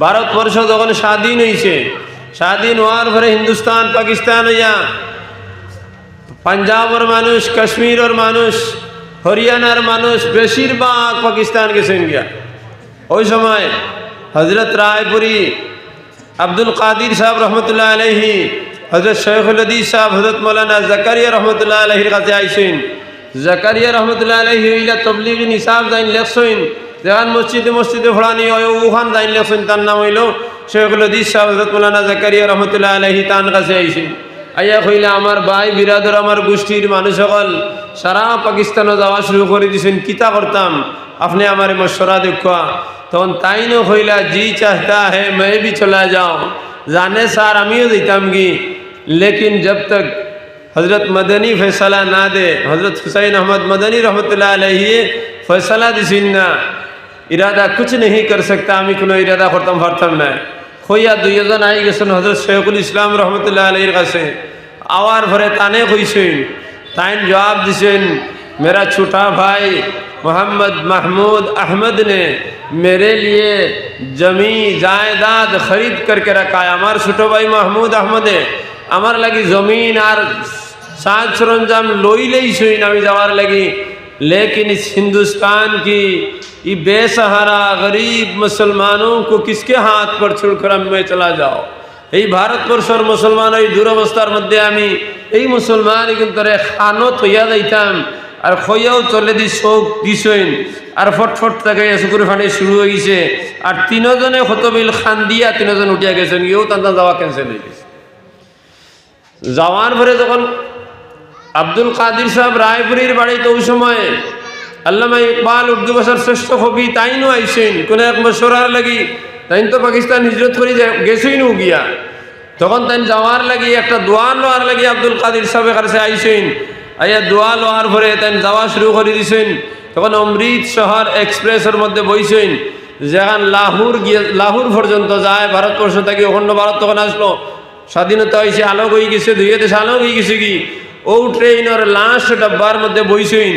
ভারতবর্ষ যখন স্বাধীন হয়েছে স্বাধীন হওয়ার পরে হিন্দুস্তান, পাকিস্তান হইয়া পাঞ্জাবর মানুষ, কাশ্মীরের মানুষ, হরিয়ানার মানুষ বেশিরভাগ পাকিস্তান গেছেন গিয়া ওই সময় হজরত রায়পুরি, আব্দুল কাদির সাহেব রহমতুল্লাহ আলহি হজরত শৈখুল হদিস সাহেব হজরত মৌলানা জাকারিয়া রহমতুল্লাহ আলহির কাছে আইসেন জাকারিয়া রহমতুল্লাহ আলহি তবলিগ নিসাব যাইন লেখসইন যেখান মসজিদে মসজিদে ফোড়ানি হয়, ওখান যাইলে সন্তান নাম হইল সেগুলো দিস মৌলানা জাকারিয়া রহমতুল্লাহ আলহি তান কাছে আইসেন। আইয়া কইলে, আমার ভাই বিরাদর, আমার গোষ্ঠীর মানুষ সকল সারা পাকিস্তানে যাওয়া শুরু করে দিছেন কিতা করতাম? আপনি আমার মশরা দেখা তখন তাই না কইলা, জি চাহতা হে মে বি চলা যাও। জানে স্যার, আমিও দিতাম কি? লেকিন জব তক হজরত মদনী ফেসলা না দে হজরত হুসাইন আহমদ মদনী রহমতুল্লাহ আলহিয়ে ফেসলা দিছেন না। ارادہ کچھ نہیں کر سکتا ہمیں کنو ارادہ کرتم فرتم نہ خویا دویزن آئی گسن حضرت شیخ الاسلام رحمت اللہ علیہ قسم آوار بھرے تانے خوشین تائن جواب دیسن میرا چھوٹا بھائی محمد محمود احمد نے میرے لیے زمین جائیداد خرید کر کے رکھا ہے۔ ہمارا چھوٹو بھائی محمود احمد ہے ہمار لگی زمین اور سانچ سرنجام لوئی لئی سوئن نمی جوار لگی۔ लेकिन इस हिंदुस्तान की ये बेसहारा गरीब मुसलमानों को किसके हाथ पर छोड़कर আমি मैं चला जाओ এই ভারতবর্ষের মুসলমান এই দুরবস্থার মধ্যে আমি এই মুসলমান কিন্তু খানত হইয়া যাইতাম আর খইয়াও চলে দি চোখ দিছইন আর ফটফট থেকে চকুর ফানি শুরু হয়ে গেছে আর তিনজনে হতবিল খান দিয়া তিনজন উঠিয়া গেছেন ইয়েও তান্তা যাওয়া ক্যান্সেল হয়ে গেছে যাওয়ার পরে যখন আব্দুল কাদির সাহেব রায়পুরীর বাড়িতে ওই সময় আল্লামা ইকবাল উর্দু ভাষার শ্রেষ্ঠ কবি তাইনও আইসেন, কোনো এক বছরার লাগি তাইন তো পাকিস্তান হিজরত করে গেছই নু গিয়া। তখন তাই যাওয়ার লাগি একটা দোয়া লোয়ার লাগি আব্দুল কাদির সাহেবের কাছে আইসেন। আইয়া দোয়া লোয়ার পরে তাই যাওয়া শুরু করে দিছেন। তখন অমৃত শহর এক্সপ্রেসের মধ্যে বইছেন, যেখান লাহুর গিয়ে, লাহুর পর্যন্ত যায়, ভারতবর্ষ থেকে অখণ্ড ভারত তখন আসলো। স্বাধীনতা হয়েছে আলোক হয়ে গেছে, দুই দেশ আলোক হয়ে গেছে কি? ও ট্রেনের লাস্ট ডাব্বার মধ্যে বইছেন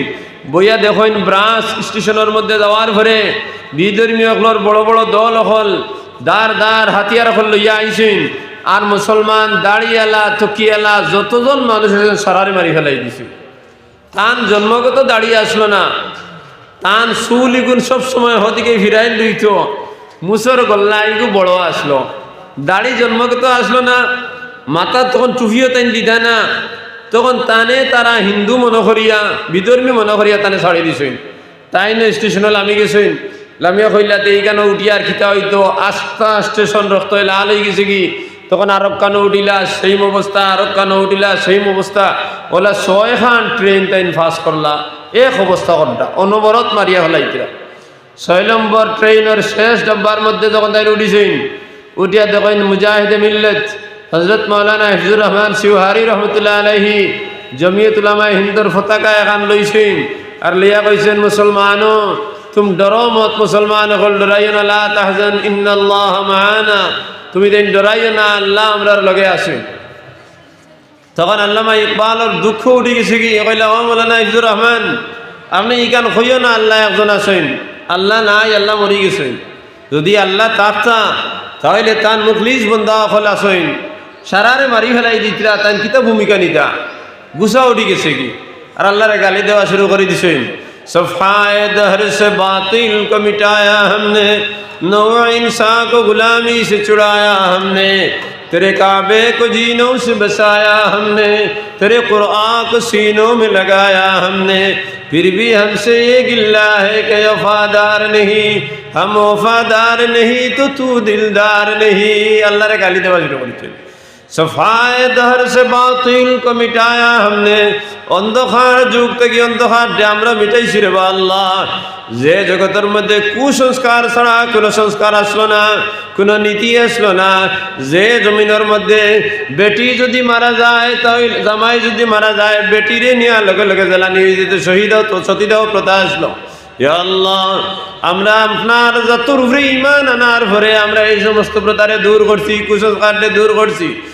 বইয়া দেখইন ব্রাঞ্চ স্টেশনের মধ্যে যাওয়ার পরে বিধর্মীয় অকলর বড় বড় দল অকল দার দার হাতিয়ার অকল লইয়া আইছেন আর মুসলমান দাড়িয়ালা থকিয়ালা যতজন মানুষ সারারি মারি ফেলাই দিছে। তান জন্মগত দাঁড়িয়ে আসলো না। তান সুলিগুন সব সময় হদিকে ফিরাই লইত। মুসর গল্লা ইগু বড় আসলো। দাড়ি জন্মগত আসলো না। মাথা তখন চুহিও তাই দিদা না। তখন তানে তারা হিন্দু মনে করিয়া, বিধর্মী মনে করিয়া তানে ছাড়ি দিছেন। তাই না স্টেশনে লামি গেছেন। লামিয়া কইলাতে এইখানে উঠিয়া আর খিতা হইতো? আস্তা স্টেশন রক্ত আল হয়ে গেছে কি? তখন আরব কানো উঠিলা? সেইম অবস্থা। আরব কানো উঠিলা? সেই অবস্থা। ওলা ছয়খান ট্রেন তাইন ফাঁস করলা। এক অবস্থা করটা অনবরত মারিয়া হলাইতিরা ছয় নম্বর ট্রেনের শেষ ডাব্বার মধ্যে যখন তাই উঠিছেন, উঠিয়া দেখেন মুজাহিদে মিল্লত। হজরত মৌলানা হিজুর রহমান শিউহারি রহমতুল্লাহ আলহি জমিয়তুলামা হিন্দুর ফতাকা এখান লইছেন। আর লিয়া কইছেন মুসলমানও তুম ডরো মত মুসলমান হল ডরাইন আল্লাহ তাহজান, ইন্নাল্লাহ মাহানা তুমি দেন ডরাইও না, আল্লাহ আমরার লগে আছে তখন আল্লামা ইকবালর দুঃখ উঠে গেছে কি? কইলা, ও মৌলানা হিজুর রহমান, আপনি ইকান হইও না, আল্লাহ একজন আসেন আল্লাহ নাই, আল্লাহ মরি গেছেন। যদি আল্লাহ তাকতা তাহলে তার মুখলিস বন্ধা খোলা আসইন সারারে মারি ফেলাই দিতরা তাই কিতা ভূমিকা নিতা গুসা উঠি গেছে কি? আর আল্লাহরে গালি দেওয়া শুরু করে দিছেন। صفحائے دہر سے باطل کو مٹایا ہم نے نو انسان کو غلامی سے چڑایا ہم نے تیرے کعبے کو جینوں سے بسایا ہم نے تیرے قرآن کو سینوں میں لگایا ہم نے پھر بھی ہم سے یہ گلہ ہے کہ وفادار نہیں، ہم وفادار نہیں تو تو دلدار نہیں اللہ نے گالی دوا شروع چلی सफाए दहर से बातिल को मिटाया हमने অন্ধকার যুগ থেকে অন্ধকারটা আমরা মিটাইছি রে বা আল্লাহ যে জগতের মধ্যে কুসংস্কার ছাড়া কোনো সংস্কার আসলো না কোনো নীতি আসলো না যে জমিনের মধ্যে বেটি যদি মারা যায় তাহলে জামাই যদি মারা যায় বেটিরে নেওয়ার লগে লগে জ্বালানি হয়ে যেতে শহীদাও তো সতীদাও প্রথা আসলো ইয়া আল্লাহ আমরা আপনার যত উপরে ইমান আনার পরে আমরা এই সমস্ত প্রতারে দূর করছি কুসংস্কারকে দূর করছি नौ इंसान को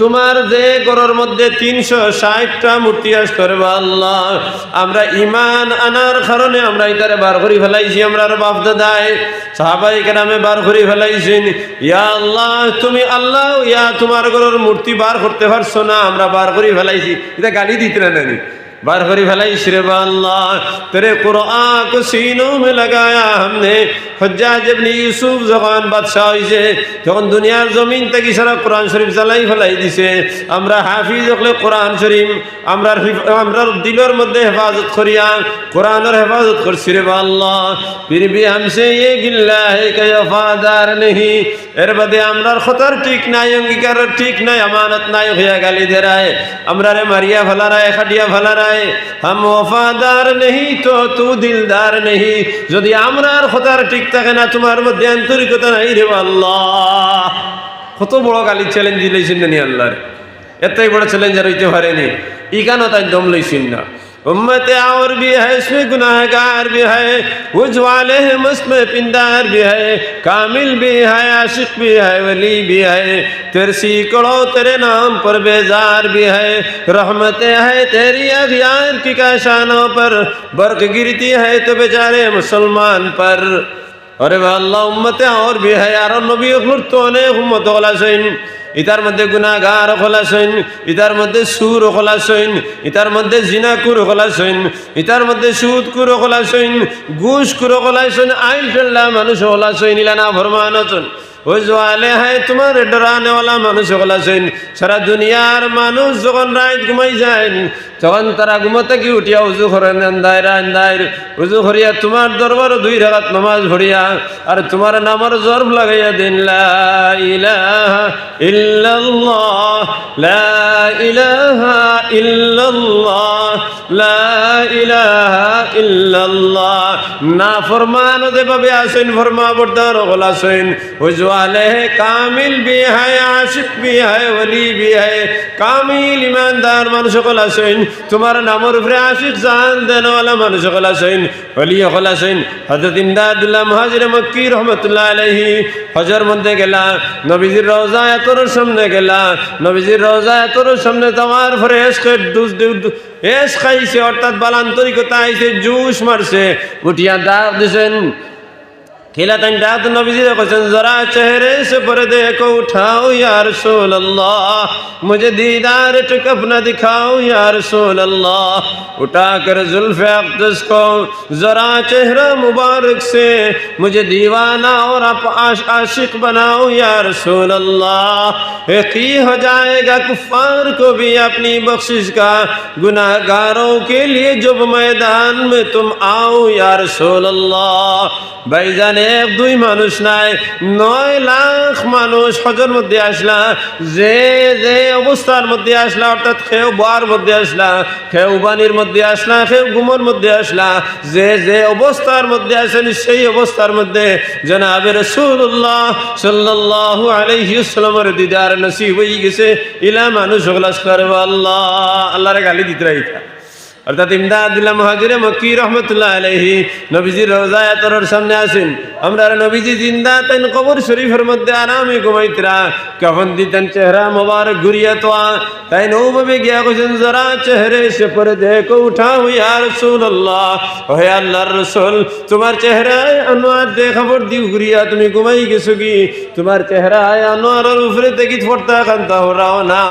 তোমার যে গরোর মধ্যে তিনশো ষাটটা মূর্তি আসতে রে আল্লাহ। আমরা ইমান আনার কারণে আমরা এটারে বার করে ফেলাইছি, আমরা আর বাপ দাদায় সাহাবাই কেরামে বার করে ফেলাইছি। ইয়া আল্লাহ, তুমি আল্লাহ, ইয়া তোমার গরোর মূর্তি বার করতে পারছ না, আমরা বার করে ফেলাইছি। এটা গালি দিতে না বার করে ফেলাই, শ্রে বাল্লা তরে কোরআন কো সিনো মে লাগায়া হামনে। হজ্জাজ ইবনে ইউসুফ যখন বাদশাহ হইছে, তখন দুনিয়ার জমিন থেকে সারা কোরআন শরীফ জ্বালাই ফেলাই দিছে। আমরা হাফিজ হলে কোরআন শরীফ আমরার আমরা দিলর মধ্যে হেফাজত করিয়া কোরআনের হেফাজত করছি রে বাল্লা ফির ভি হামসে ইয়ে গিল্লা হে কে ওফাদার নেহি? এর বাদে আমরার খতার ঠিক নাই অঙ্গীকার ঠিক নাই, আমানত নাই, হইয়া গালি দেরায়। আমরা রে মারিয়া ফেলারায়, খাটিয়া ফেলারায়। রায় হাম ওফাদার নেহি তো তু দিলদার নেহি যদি আমরার খোদার ঠিক থাকে না, তোমার মধ্যে আন্তরিকতা নাই রে আল্লাহ। কত বড় গালি চ্যালেঞ্জ দিলেছেন নি আল্লাহর। এতই বড় চ্যালেঞ্জ আর হইতে পারেনি। ইকানো তাই দম লইছেন না। امت اور بھی ہے، اس میں گناہگار بھی ہے وج والے ہیں، مست میں پندار بھی ہے، کامل بھی ہے، عاشق بھی ہے، ولی بھی ہے، ترسی کڑو تیرے نام پر بیزار بھی ہے رحمتیں ہے تیری اغیار کی کاشانوں پر، برق گرتی ہے تو بیچارے مسلمان پر۔ ارے اللہ امت اور بھی ہے یار نبی خلطوں نے امت غلسین ইতার মধ্যে গুনাগার খোলাসইন, ইতার মধ্যে সুর খোলাসইন, ইতার মধ্যে জিনাকুর খোলাসইন, ইতার মধ্যে সুদ কুর খোলাসইন, ঘুষ কুর খোলাসইন আইল ঠেল্লা মানুষ খোলাসইন ইলানা ফরমানতন। ওই জোয়ালে, হায়, তোমার ডরানেওয়ালা মানুষ খোলাসইন। সারা দুনিয়ার মানুষ যখন রাত ঘুমাই যায়, তখন তারা ঘুমোতে কি উঠিয়া উজু করেন আন্দায় আন্দায় উজু করিয়া তোমার দরবার দুই রাত নমাজ ভরিয়া আর তোমার নামার জর্ব লাগাইয়া দিন إلا الله لا إله إلا الله لا إله إلا الله না ফরমান যেভাবে আসেন ফরমা বর্দার হল আসেন হুজওয়ালে কামিল বি হায় আশিক বি হায় ওলি বি হায় কামিল ইমানদার মানুষ সকল আসেন। তোমার নামর উপরে আশিক জান দেনওয়ালা মানুষ সকল আসেন। ওলি সকল আসেন। হজরত ইমদাদুল্লাহ মহাজির মক্কি রহমতুল্লাহ আলহি হজর মধ্যে গেলা নবীজির রওজা এত সামনে গেলাম নবীজির রোজা এতর সামনে তোমার পরে এস খাইছে, অর্থাৎ বালান্তরিকতা আইছে, জুস মারছে। উঠিয়া দাগ দিছেন کھیلتن رات نبی جی حسن ذرا چہرے سے پردے کو اٹھاؤ یا رسول اللہ۔ مجھے دیدار ٹکپ نہ دکھاؤ یا رسول اللہ۔ اٹھا کر ظلف اقدس کو ذرا چہرہ مبارک سے۔ مجھے دیوانہ اور آپ عاشق بناؤ یا رسول اللہ۔ یقی ہو جائے گا کفار کو بھی اپنی بخشش کا۔ گناہ گاروں کے لیے جب میدان میں تم آؤ یا رسول اللہ۔ بھائی جان এক দুই মানুষ নাই, নয় লাখ মানুষ হজর মধ্যে আসলা। যে যে অবস্থার মধ্যে আসলা, অর্থাৎ খেউ বার মধ্যে আসলা খেউ বানির মধ্যে আসলা খেউ গুমর মধ্যে আসলা, যে যে অবস্থার মধ্যে আসেন সেই অবস্থার মধ্যে জনাবে রসুল্লাহ সাল্লাহ আলহিউসালামের দিদার নসিব হয়ে গেছে। ইলা মানুষ হলাস করব আল্লাহ, আল্লাহরে গালি দিতে রাইতা অর্থাৎ ইমদাদুল্লাহ মহাজিরে মক্কি রহমতুল্লাহ আলহি নবীজির রোজা এতর সামনে আসেন। আমরা নবীজি জিন্দা তেন কবর শরীফের মধ্যে আরামে ঘুমাইতরা। কখন দিতেন চেহারা মোবারক ঘুরিয়া তো তাই নৌভাবে গিয়া কোছেন জরা চেহারে সে পরে দেখো, উঠা হুইয়া রসুল আল্লাহ হে আল্লাহর রসুল, তোমার চেহারায় আনোয়ার দে খবর দিও ঘুরিয়া, তুমি ঘুমাই গেছো কি? তোমার চেহারায় আনোয়ারের উপরে দেখি ফোরতা কান্তা হরাও না